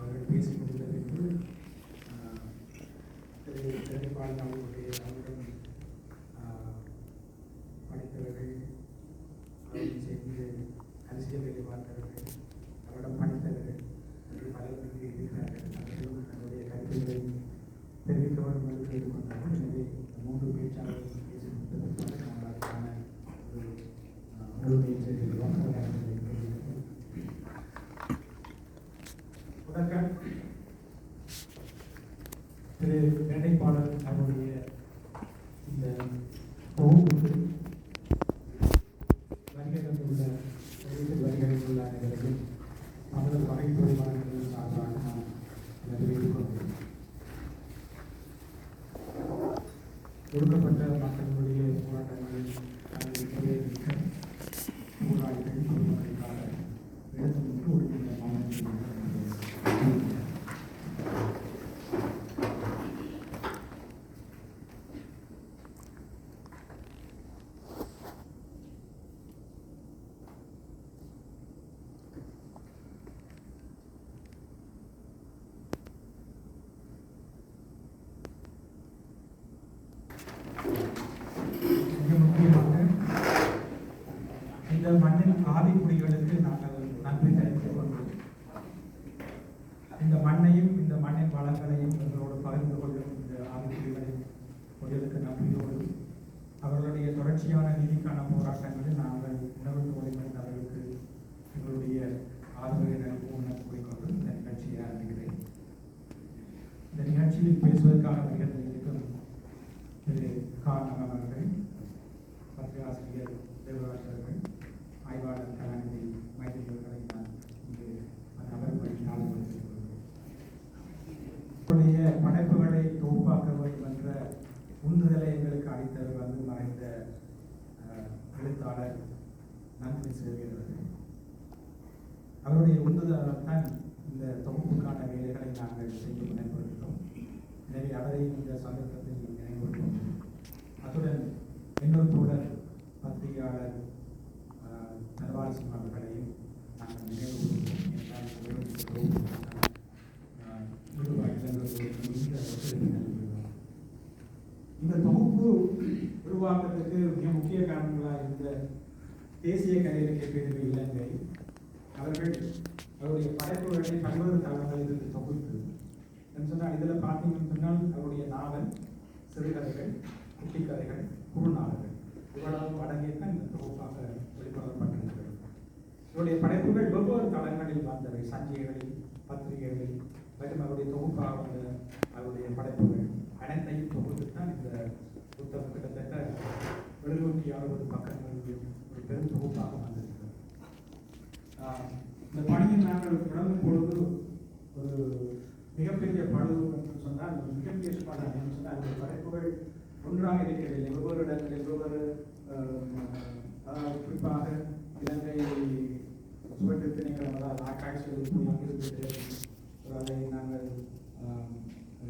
அவர்கள் பேசி முடிந்த பின்பு திரு திரைப்பாளர் அவர்களுடைய அவரிடம் ஆஹ், படித்தவர்கள் அரசியல் வேலை பார்த்தவர்கள் அவரிடம் படித்தவர்கள் என்று பலர் இங்கு இருக்கிறார்கள் அவர்களும் தன்னுடைய கருத்துக்களை தெரிவிக்க வேண்டும் என்று கேட்டுக்கொண்டார்கள் எனவே இந்த மூன்று பேச்சாளர்கள் பேசி முடித்ததற்காக நாங்கள் அதற்கான ஒரு ஆஹ், முழுமையை செய்திருக்கிறோம் அவர்களை தெரிவிக்கிறோம். தொடக்க திரு வேட்டைப்பாளர் அவருடைய இந்த தொகுப்புக்கு வரிகளில் உள்ள எழுத்து வரிகளில் உள்ள அனைவரையும் அவரது வகை தொழிலாளர்கள் சார்பாக நான் வரவேற்றுக் கொள்கிறேன். ஒடுக்கப்பட்ட மக்களுடைய போராட்டங்களில் போராளிகள் பொதுமக்களுக்காக எடுத்து நின்று ஒடுக்கின்ற மாநிலத்தில் மிக முக்கியமாக இந்த மண்ணின் குடிகளுக்கு நாங்கள் நன்றி தெரிவித்துக் கொண்டு இந்த மண்ணையும் இந்த மண்ணின் வளங்களையும் எங்களோடு பகிர்ந்து கொள்ளும் இந்த ஆதிக்குடிகளின் குடிகளுக்கு நன்றியோடு அவர்களுடைய தொடர்ச்சியான நீதிக்கான போராட்டங்களில் நாங்கள் உணவு தோழிகள் அவர்களுக்கு எங்களுடைய ஆதரவை நல்கும் என கூறிக்கொண்டு இந்த நிகழ்ச்சியை ஆரம்பிக்கிறேன் இந்த நிகழ்ச்சியில் பேசுவதற்காக நிகழ்ந்திருக்கும் திரு காரணம் அவர்கள் பத்திரிகாசிரியர் தேவராஜ் அவர்கள் ஆய்வாளர் கலாநிதி மைத்திரி அவர்களை நான் இங்கு அவர்களை நாடுபடுத்திக் கொள்கிறேன் அவருடைய படைப்புகளை தொகுப்பாக்க வேண்டும் என்ற உந்துதலை எங்களுக்கு அளித்தவர் வந்து மறைந்த அஹ், எழுத்தாளர் நந்தினி சேவியர் அவர்கள் அவருடைய உந்துதலால் தான் இந்த தொகுப்புக்கான வேலைகளை நாங்கள் செய்ய முனைப்படுகிறோம் எனவே அவரை இந்த சந்தர்ப்பத்தில் நினைவுறுவோம் அத்துடன் இன்னொரு தோழர் பத்திரிகையாளர் ஆஹ், அவர்களையும் நாங்கள் நினைவு கூறுவோம் என்றால் இந்த தொகுப்பு உருவாக்குறதுக்கு மிக முக்கிய காரணங்களாக இருந்த தேசிய கலையிலக்கிய பேரவை இலங்கை அவர்கள் அவருடைய படைப்புகளை பல்வேறு தளங்களில் சொன்னால் இதில் பார்த்தீங்கன்னு சொன்னால் அவருடைய நாவல் சிறுகதைகள் குட்டிக்கதைகள் குறுநாவல்கள். இவ்வளவு அடங்கியதான் இந்த தொகுப்பாக வெளிப்படுத்தப்பட்டிருக்கிறது. இவருடைய படைப்புகள் வெவ்வேறு தளங்களில் வந்தவை. சஞ்சிகைகளில் பத்திரிகைகளில் மற்றும் அவருடைய தொகுப்பாக வந்த அவருடைய படைப்புகள் அனைத்தையும் தொகுத்துத்தான் இந்த புத்தகம் கிட்டத்தட்ட எழுநூற்றி அறுபது பக்கங்களுடைய ஒரு பெரும் தொகுப்பாக வந்திருக்கிறது. ஆஹ் இந்த பணியை நாங்கள் தொடங்கும் பொழுது ஒரு மிகப்பெரிய பழு என்று சொன்னால் ஒரு மிகப்பெரிய சவால் என்று சொன்னால் இந்த படைப்புகள் ஒன்றாக இருக்கிறதில்லை. ஒவ்வொரு இடங்களில் ஒவ்வொரு குறிப்பாக இலங்கை சுவட்டு திணைக்களம் அதாவது ஆக்காட்சிகள் போய் அதை நாங்கள் ஆஹ்,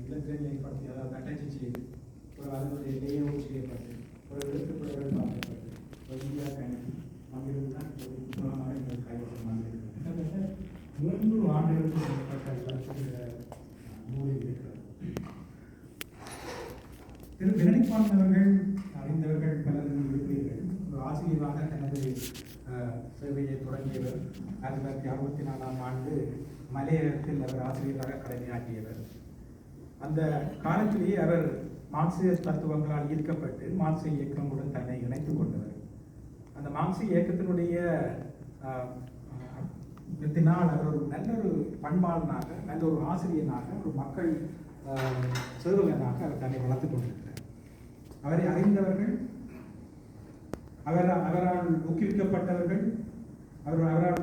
இலத்திரன் ஏற்படுத்தி அதாவது தட்டச்சு செய்து ஒரு அதனுடைய லேஅவுட் செய்யப்பட்டு ஒரு எழுத்துப்பிழைகள் பார்க்கப்பட்டு ஒரு இந்தியா கணினி அங்கிருந்து தான் ஒரு புத்தகமாக எங்கள் கைவசம் வந்திருக்கிறது கிட்டத்தட்ட மூன்று ஆண்டுகளுக்கு திரு விரணிப்பான் அவர்கள் அறிந்தவர்கள் பலர் இருப்பீர்கள் ஒரு ஆசிரியராக தனது சேவையை தொடங்கியவர். ஆயிரத்தி தொள்ளாயிரத்தி அறுபத்தி நாலாம் ஆண்டு மலையகத்தில் அவர் ஆசிரியராக கடமையாற்றியவர். அந்த காலத்திலேயே அவர் மார்க்சிய தத்துவங்களால் ஈர்க்கப்பட்டு மார்க்சிய இயக்கங்களுடன் தன்னை இணைத்துக் கொண்டவர். அந்த மார்க்சிய இயக்கத்தினுடைய நிறுத்தினால் இதனால் அவர் ஒரு நல்ல ஒரு பண்பாளனாக நல்ல ஒரு ஆசிரியனாக ஒரு மக்கள் ஆஹ், சேவகனாக அவர் தன்னை வளர்த்துக் கொண்டிருக்கிறார். அவரை அறிந்தவர்கள் அவர் அவரால் ஊக்குவிக்கப்பட்டவர்கள் அவர் அவரால்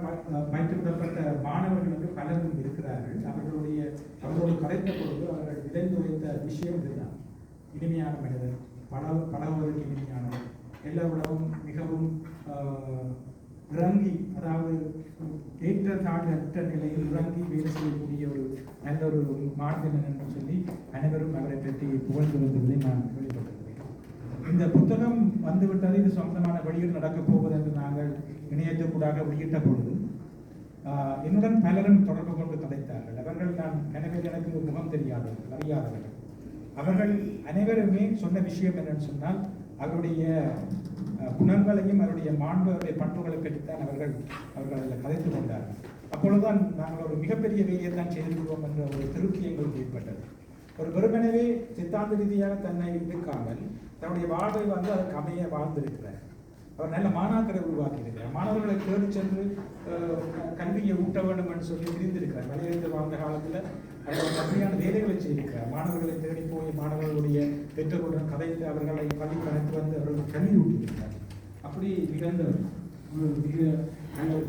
பயிற்றுவிடப்பட்ட மாணவர்கள் பலரும் இருக்கிறார்கள். அவர்களுடைய அவர்களோடு கலைத்த பொழுது அவர்கள் விளைந்து வைத்த விஷயம் இதுதான். இனிமையான மனிதர் பல பழகுவதற்கு இனிமையானவர். எல்லாவிடவும் மிகவும் ஆஹ், இறங்கி அதாவது ஏற்ற தாழ்ந்த நிலையில் இறங்கி வேலை செய்யக்கூடிய ஒரு நல்ல ஒரு மாநிலம் என்று சொல்லி அனைவரும் அவரை பற்றி புகழ்ந்து வந்ததை நான் கேள்விப்பட்டிருக்கிறேன். இந்த புத்தகம் வந்துவிட்டது. இது சொந்தமான வழியில் நடக்கப் போவது என்று நாங்கள் இணையத்துக்கூடாக வெளியிட்ட பொழுது என்னுடன் பலரும் தொடர்பு கொண்டு கதைத்தார்கள் அவர்கள் நான் கனவில் எனக்கு முகம் தெரியாதவர்கள் அறியாதவர்கள். அவர்கள் அனைவருமே சொன்ன விஷயம் என்னன்னு சொன்னால் அவருடைய குணங்களையும் அவருடைய மாண்புடைய பண்புகளை பெற்றுத்தான் அவர்கள் அவர்கள் அதில் கதைத்து கொண்டார்கள். அப்பொழுதுதான் நாங்கள் ஒரு மிகப்பெரிய வேலையை தான் செய்திருக்கிறோம் என்ற ஒரு திருப்தி எங்களுக்கு ஏற்பட்டது. ஒரு வெறுமனவே சித்தாந்த ரீதியாக தன்னை இருக்காமல் தன்னுடைய வாழ்வை வந்து அதற்கு அமைய வாழ்ந்திருக்கிறார். அவர் நல்ல மாணாக்கரை உருவாக்கியிருக்கிறார். மாணவர்களை தேடி சென்று கல்வியை ஊட்ட வேண்டும் என்று சொல்லி தெரிந்திருக்கிறார். வெளியிருந்து வாழ்ந்த காலத்தில் அவர் கம்மியான வேலைகளை செய்திருக்கிறார். மாணவர்களை தேடி போய் மாணவர்களுடைய பெற்றோருடன் கதைத்து அவர்களை பள்ளி கணக்கு வந்து அவர்களுக்கு கல்வி ஊட்டியிருக்கிறார். அப்படி மிகுந்த மிக நல்ல ஒரு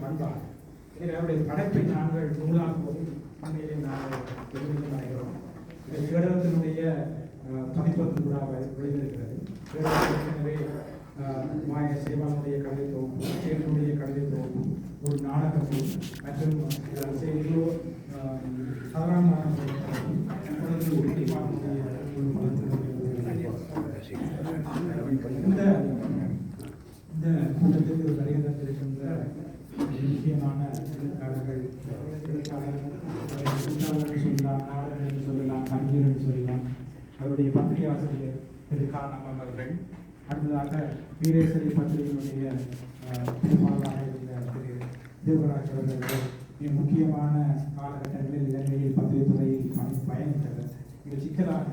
எனவே அவருடைய படைப்பை நாங்கள் நூலாகவும் உண்மையிலே நாங்கள் பெருமிதம் அடைகிறோம் இது வேடத்தினுடைய பதிப்பத்து கூட வெளிவருகிறது வேடத்தில் மாய சேவானுடைய கவிதை சேவனுடைய கவிதை ஒரு நாடகம் மற்றும் அஹ், செய்திகளோ அஹ், ஒரு தொகுப்பு. இந்த இந்த கூட்டத்திற்கு வருகை தந்திருக்கின்ற முக்கியமான எழுத்தாளர்கள் எழுத்தாளர்கள் சொல்லலாம் நாடகர் சொல்லலாம் கவிஞர் சொல்லலாம் அவருடைய பத்திரிகை ஆசிரியர் திரு காரணம் அவர்கள் அடுத்ததாக வீரேஸ்வரி பத்திரிகையினுடைய அஹ், பொறுப்பாளராக இருந்த திரு தேவராஜ் அவர்கள் மிக முக்கியமான காலகட்டங்களில் இலங்கையில் பத்திரிகை துறையில் பணி பயணித்தவர். மிக சிக்கலான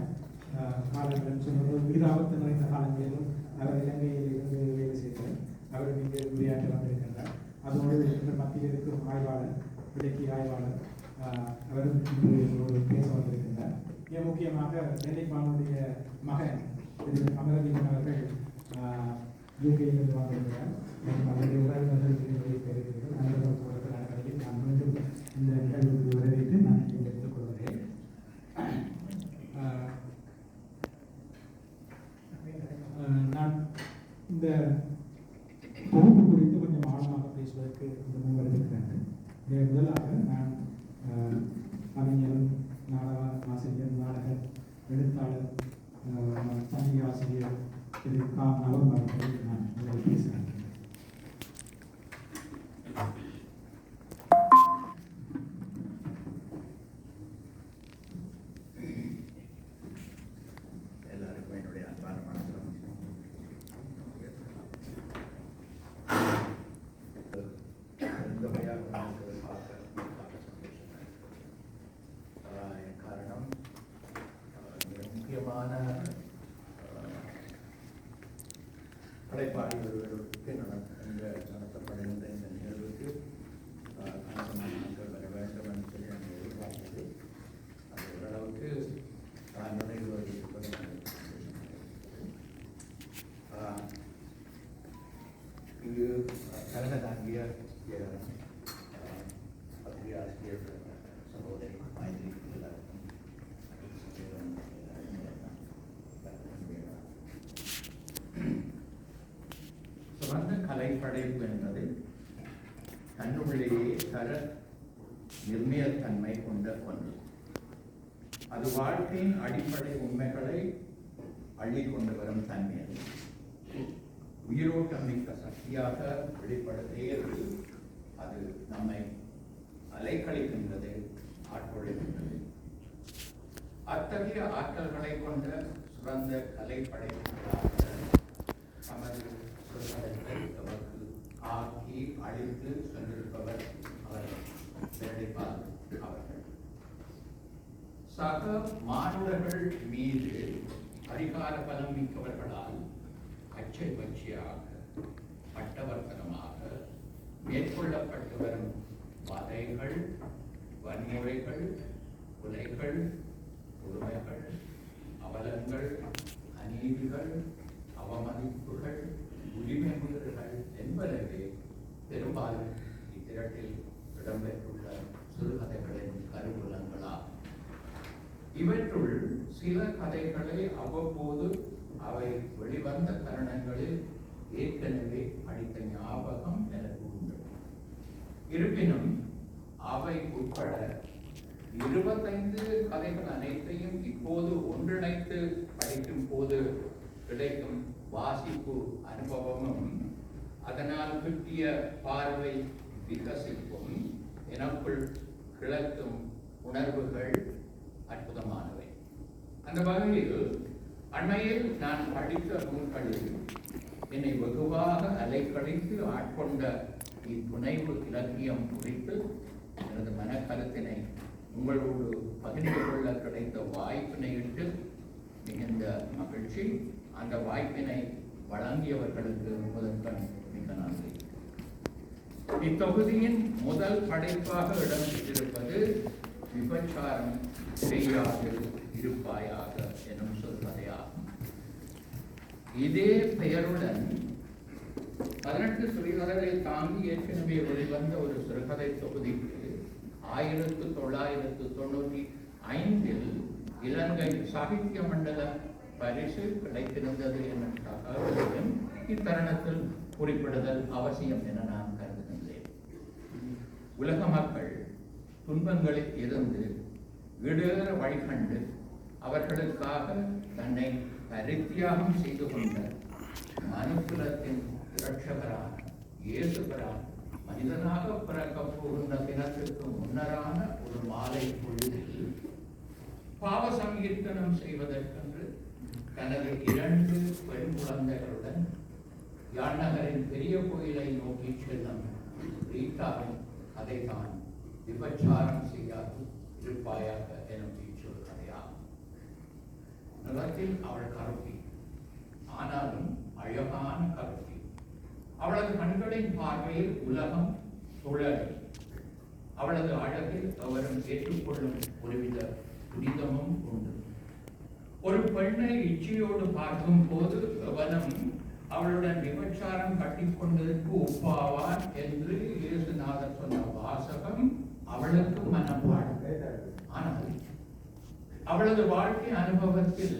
அஹ், காலங்கள் சொல்வது வீராபத்து நிறைந்த காலங்களிலும் அவர் இலங்கையில் இருந்து வேலை செய்தார். அவர் இங்கே உரையாற்ற வந்திருக்கின்றார். அதோடு எங்கள் மத்தியில் இருக்கும் ஆய்வாளர் இலக்கிய ஆய்வாளர் அஹ், அவரும் இன்று பேச வந்திருக்கின்றார். மிக முக்கியமாக நெல்லைப்பானுடைய மகன் திரு அவர்கள் யூபிஐ வந்திருக்கிறார் மற்றும் விவசாயம் உறவினர்கள் நிறைய பேர் இருக்கிறார்கள் நண்பர்கள் நான் மீண்டும் இந்த நிகழ்வுக்கு வரவேற்று நான் இங்கே எடுத்துக் கொள்கிறேன் அஹ், அஹ் நான் இந்த தொகுப்பு குறித்து கொஞ்சம் ஆழமாக பேசுவதற்கு இந்த மூவர் இருக்கிறார்கள் இதை முதலாக நான் அஹ், கவிஞரும் நாடக ஆசிரியர் நாடக எழுத்தாளர் அஹ், சமூக ஆசிரியர் திரு கா நவம் படைப்பாளி ஒருவர்களுக்கு நடத்த நடத்தப்படுகின்ற இந்த நிகழ்வுக்கு ஆஹ், கணிசமான மக்கள் வர வேண்டும் என்று சொல்லி நாங்கள் எதிர்பார்த்தது அது ஓரளவுக்கு நான் நினைவு வருகிறது இங்கு கலன தாங்கிய பத்திரிகை ஆசிரியர் சகோதரி மைத்ரி எல்லாருக்கும் சிறந்த கலைப்படைப்பு என்பது தன்னுள்ளேயே தர நிர்ணயத்தன்மை கொண்ட ஒன்று. அது வாழ்க்கையின் அடிப்படை உண்மைகளை அள்ளிக் கொண்டு வரும் தன்மை அது. உயிரோட்டம் மிக்க சக்தியாக வெளிப்படுத்தே அது. நம்மை அலைக்கழிக்கின்றது ஆட்கொள்கின்றது அத்தகைய ஆற்றல்களை கொண்ட சிறந்த கலைப்படைப்பாளர் நமது சிறுகதைகளை நமக்கு ஆக்கி அழித்து சென்றிருப்பவர் அவர் கண்டிப்பாக அவர்கள் சக மானுடர்கள் மீது அதிகார பலம் மிக்கவர்களால் அச்சை பட்சியாக பட்டவர்த்தனமாக மேற்கொள்ளப்பட்டு வரும் வதைகள் வன்முறைகள் கொலைகள் கொடுமைகள் அவலங்கள் அநீதிகள் அவமதிப்புகள் உரிமை முயல்கள் என்பனவே பெரும்பாலும் இத்திரட்டில் இடம்பெற்றுள்ள சிறுகதைகளின் கருவூலங்களாகும் இவற்றுள் சில கதைகளை அவ்வப்போது அவை வெளிவந்த தருணங்களில் ஏற்கனவே படித்த ஞாபகம் எனக்கு உண்டு இருப்பினும் அவை உட்பட இருபத்தைந்து கதைகள் அனைத்தையும் இப்போது ஒன்றிணைத்து படிக்கும் போது கிடைக்கும் வாசிப்பு அனுபவமும் அதனால் கிட்டிய பார்வை விகசிப்பும் எனக்குள் கிளக்கும் உணர்வுகள் அற்புதமானவை. அந்த வகையில் அண்மையில் நான் படித்த நூல்களில் என்னை வெகுவாக அலைக்கழித்து ஆட்கொண்ட இப்புனைவு இலக்கியம் குறித்து எனது மனக்கருத்தினை உங்களோடு பகிர்ந்து கொள்ள கிடைத்த வாய்ப்பினையிட்டு மிகுந்த மகிழ்ச்சி. அந்த வாய்ப்பினை வழங்கியவர்களுக்கு முதற்கண் மிக நன்றி. இத்தொகுதியின் முதல் படைப்பாக இடம்பெற்றிருப்பது விபச்சாரம் செய்யாது இருப்பாயாக எனும் சொல்வதையாகும். இதே பெயருடன் பதினெட்டு சிறுகதைகளை தாங்கி ஏற்கனவே வெளிவந்த ஒரு சிறுகதை தொகுதிக்கு ஆயிரத்து தொள்ளாயிரத்து தொண்ணூற்றி ஐந்தில் இலங்கை சாகித்ய மண்டல பரிசு கிடைத்திருந்தது என்ற தகவலையும் இத்தருணத்தில் குறிப்பிடுதல் அவசியம் என நான் கருதுகின்றேன் உலக மக்கள் துன்பங்களில் இருந்து விடுதல வழிகண்டு அவர்களுக்காக தன்னை பரித்தியாகம் செய்து கொண்ட மனுக்குலத்தின் இரட்சகரான இயேசுபரான் மனிதனாக பிறக்கப் போகின்ற தினத்திற்கு முன்னரான ஒரு மாலை பொழுதில் பாவ சங்கீர்த்தனம் செய்வதற்கென்று தனது இரண்டு பெண் குழந்தைகளுடன் யாழ்நகரின் பெரிய கோயிலை நோக்கி செல்லும் அதை தான் விபச்சாரம் செய்யாது இருப்பாயாக எனும் டீச்சர் கதையாகும். நிலத்தில் அவள் கருப்பி ஆனாலும் அழகான கருப்பி அவளது கண்களின் பார்வையில் உலகம் சுழல். அவளது அழகில் அவரும் ஏற்றுக்கொள்ளும் ஒருவித புனிதமும் உண்டு. ஒரு பெண்ணை இச்சையோடு பார்க்கும் போது அவனும் அவளுடன் விபச்சாரம் கட்டிக்கொண்டதற்கு ஒப்பாவார் என்று இயேசுநாதர் சொன்ன வாசகம் அவளுக்கு மனப்பாடு ஆனால் அவளது வாழ்க்கை அனுபவத்தில்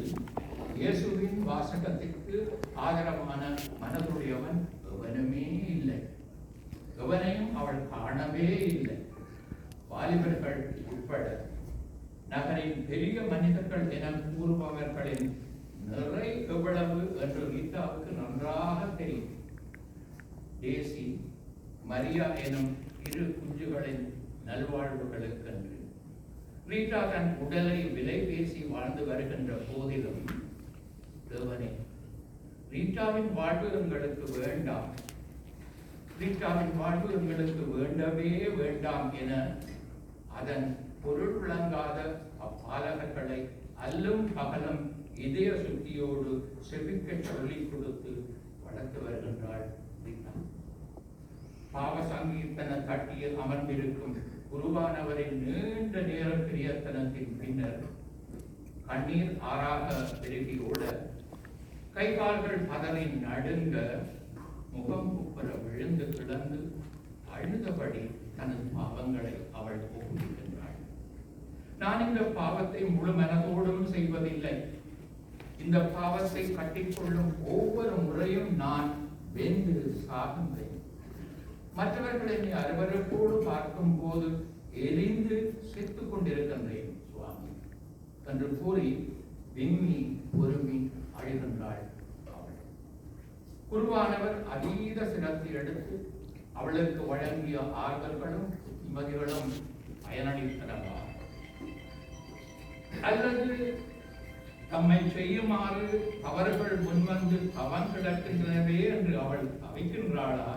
இயேசுவின் வாசகத்திற்கு ஆதரவான மனதுடையவன் எவனுமே இல்லை. எவனையும் அவள் காணவே இல்லை. வாலிபர்கள் உட்பட நகரின் பெரிய மனிதர்கள் என கூறுபவர்களின் நிற எவ்வளவு என்று கீதாவுக்கு நன்றாக தெரியும். தேசி மரியா எனும் இரு குஞ்சுகளின் நல்வாழ்வுகளுக்கென்று. ரீட்டா தன் உடலை விலை பேசி வாழ்ந்து வருகின்ற போதிலும் தேவனே ரீட்டாவின் வாழ்வு எங்களுக்கு வேண்டாம். ரீட்டாவின் வாழ்வு எங்களுக்கு வேண்டவே வேண்டாம் என அதன் பொருள் விளங்காத அப்பாலகர்களை அல்லும் பகலும் இதய சுத்தியோடு செவிக்க சொல்லிக் கொடுத்து வளர்த்து வருகின்றாள் பாவ சங்கீர்த்தன தட்டியில் அமர்ந்திருக்கும் குருவானவரின் நீண்ட நேர பிரியத்தனத்தின் பின்னர் கண்ணீர் ஆறாக பெருகி ஓட கை கால்கள் பதறி நடுங்க முகம் குப்புற விழுந்து கிடந்து அழுதபடி தனது பாவங்களை அவள் ஒப்புகின்றாள் நான் இந்த பாவத்தை முழு மனதோடு இந்த பாவத்தை கட்டிக்கொள்ளும் ஒவ்வொரு முறையும் நான் வென்று சாகின்றேன் மற்றவர்கள் என்னை அருவருப்போடு பார்க்கும் போது எரிந்து செத்துக் கொண்டிருக்கின்றேன் சுவாமி. என்று கூறி விம்மி பொறுமி அழுகின்றாள் அவள். குருவானவர் அதீத சிரத்தை எடுத்து அவளுக்கு வழங்கிய ஆறுதல்களும் புத்திமதிகளும் பயனளித்தனவா? அல்லது தம்மை செய்யுமாறு அவர்கள் முன்வந்து தவம் கிடக்கின்றனவே என்று அவள் தவிக்கின்றாளா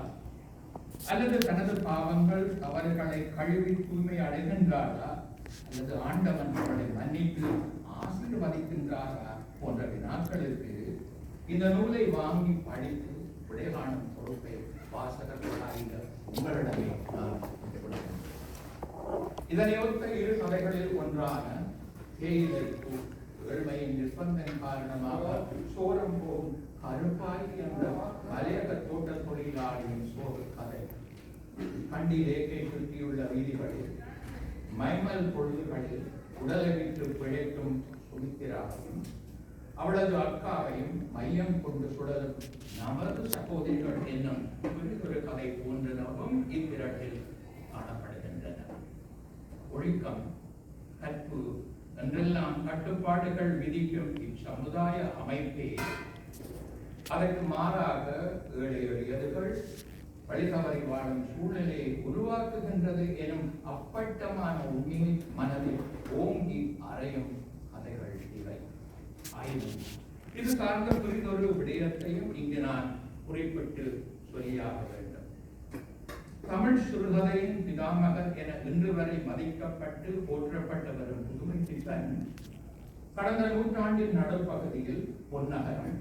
அல்லது தனது பாவங்கள் தவறுகளை கழுவி தூய்மை அடைகின்றாளா அல்லது ஆண்டவன் அவளை மன்னித்து ஆசீர்வதிக்கின்றாரா போன்ற வினாக்களுக்கு இந்த நூலை வாங்கி படித்து விடைகாணும் பொறுப்பை வாசகர்களாகிய உங்களிடமே இதனையொத்த இரு கதைகளில் ஒன்றான தேயிலை ஏழ்மையின் நிர்பந்தம் காரணமாக சோரம் போகும் கருப்பாய் என்ற மலையக தோட்ட தொழிலாளியின் சோக கதை. கண்டி லேக்கை சுற்றியுள்ள வீதிகளில் மைமல் பொழுதுகளில் உடலை விட்டு பிழைக்கும் சுமித்திராவையும் அவளது அக்காவையும் மையம் கொண்டு சுடலும் நமது சகோதரிகள் என்னும் புரிதொரு கதை போன்றனவும் இவ்விரட்டில் காணப்படுகின்றன. ஒழுக்கம் கற்பு என்றெல்லாம் கட்டுப்பாடுகள் விதிக்கும் இச்சமுதாய அமைப்பே. அதற்கு மாறாக ஏழை எளியதுகள் வழிதவறி வாழும் சூழ்நிலையை உருவாக்குகின்றது எனும் அப்பட்டமான உண்மையை மனதில் ஓங்கி அறையும் கதைகள் இவை. ஆயினும் இது சார்ந்த புரிதொரு விடயத்தையும் இங்கு நான் குறிப்பிட்டு சொல்லியாக வேண்டும். தமிழ் சிறுகதையின் பிதாமகர் என இன்று வரை மதிக்கப்பட்டு போற்றப்பட்டு வரும் கடந்த நூற்றாண்டின் நடுப்பகுதியில் பொன்னகரம்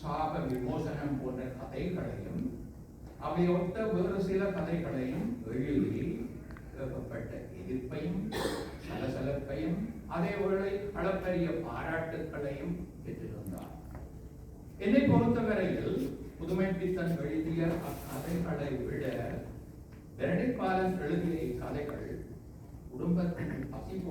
சாப விமோசனம் போன்ற கதைகளையும் அவையொத்த வேறு சில கதைகளையும் எழுதி ஏகப்பட்ட எதிர்ப்பையும் சலசலப்பையும் அதேவேளை அளப்பரிய பாராட்டுக்களையும் பெற்றிருந்தார். என்னை பொறுத்தவரையில் புதுமை பித்தன் எழுதிய அக்கதைகளை விட பெனடிக் எழுதிய இக்கதைகள் குடும்பத்தின் பசி